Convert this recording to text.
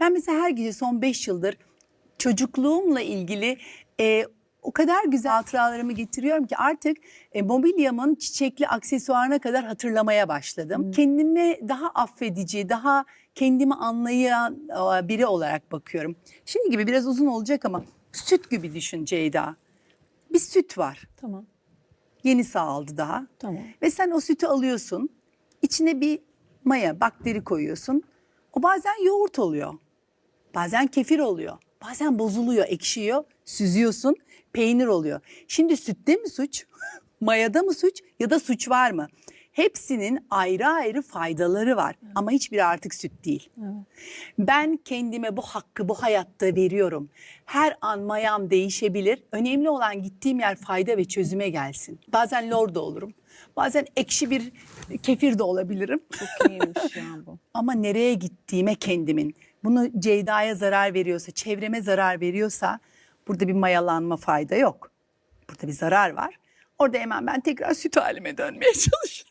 Ben mesela her gece son 5 yıldır çocukluğumla ilgili e, o kadar güzel hatıralarımı getiriyorum ki artık e, mobilyamın çiçekli aksesuarına kadar hatırlamaya başladım. Kendime daha affedici, daha kendimi anlayan e, biri olarak bakıyorum. Şey gibi biraz uzun olacak ama süt gibi düşün Ceyda. Bir süt var. Tamam. Yeni sağaldı daha. Tamam. Ve sen o sütü alıyorsun. içine bir maya, bakteri koyuyorsun. O bazen yoğurt oluyor. Bazen kefir oluyor. Bazen bozuluyor, ekşiyor. Süzüyorsun, peynir oluyor. Şimdi sütte mi suç? Mayada mı suç? Ya da suç var mı? Hepsinin ayrı ayrı faydaları var. Ama hiçbiri artık süt değil. Ben kendime bu hakkı bu hayatta veriyorum. Her an mayam değişebilir. Önemli olan gittiğim yer fayda ve çözüme gelsin. Bazen lor da olurum. Bazen ekşi bir kefir de olabilirim. Çok iyiymiş ya bu. Ama nereye gittiğime kendimin. Bunu Ceyda'ya zarar veriyorsa, çevreme zarar veriyorsa burada bir mayalanma fayda yok. Burada bir zarar var. Orada hemen ben tekrar süt halime dönmeye çalışırım.